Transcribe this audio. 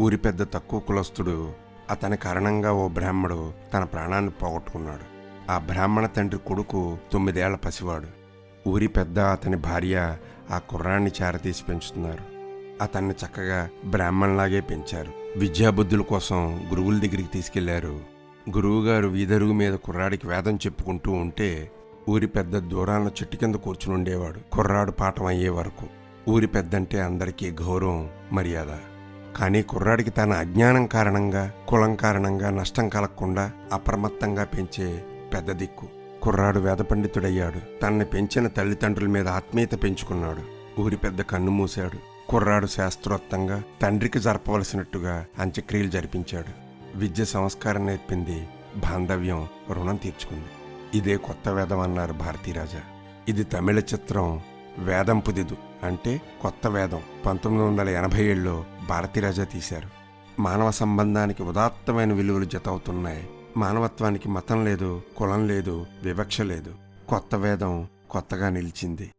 ఊరి పెద్ద తక్కువ కులస్తుడు అతని కారణంగా ఓ బ్రాహ్మడు తన ప్రాణాన్ని పోగొట్టుకున్నాడు. ఆ బ్రాహ్మణ తండ్రి కొడుకు తొమ్మిదేళ్ళ పసివాడు. ఊరి పెద్ద అతని భార్య ఆ కుర్రాన్ని చేరతీసి పెంచుతున్నారు. అతన్ని చక్కగా బ్రాహ్మణ్లాగే పెంచారు. విద్యాబుద్ధుల కోసం గురువుల దగ్గరికి తీసుకెళ్ళారు. గురువుగారు వీధరుగు మీద కుర్రాడికి వేదం చెప్పుకుంటూ ఉంటే ఊరి పెద్ద దూరాన చెట్టు కింద కూర్చుని ఉండేవాడు. కుర్రాడు పాఠం అయ్యే వరకు. ఊరి పెద్దంటే అందరికీ గౌరవం మర్యాద. కానీ కుర్రాడికి తన అజ్ఞానం కారణంగా కులం కారణంగా నష్టం కలగకుండా అప్రమత్తంగా పెంచే పెద్ద దిక్కు. కుర్రాడు వేద పండితుడయ్యాడు. తనని పెంచిన తల్లిదండ్రుల మీద ఆత్మీయత పెంచుకున్నాడు. ఊరి పెద్ద కన్ను మూశాడు. కుర్రాడు శాస్త్రోత్తంగా తండ్రికి జరపవలసినట్టుగా అంత్యక్రియలు జరిపించాడు. విద్య సంస్కారం నేర్పింది. బాంధవ్యం రుణం తీర్చుకుంది. ఇదే కొత్త వేదం అన్నారు భారతీరాజా. ఇది తమిళ చిత్రం వేదం పుదిదు అంటే కొత్త వేదం. పంతొమ్మిది వందల ఎనభై ఏడులో భారతీరాజ తీశారు. మానవ సంబంధానికి ఉదాత్తమైన విలువలు జతవుతున్నాయి. మానవత్వానికి మతం లేదు కులం లేదు వివక్ష లేదు. కొత్త వేదం కొత్తగా నిలిచింది.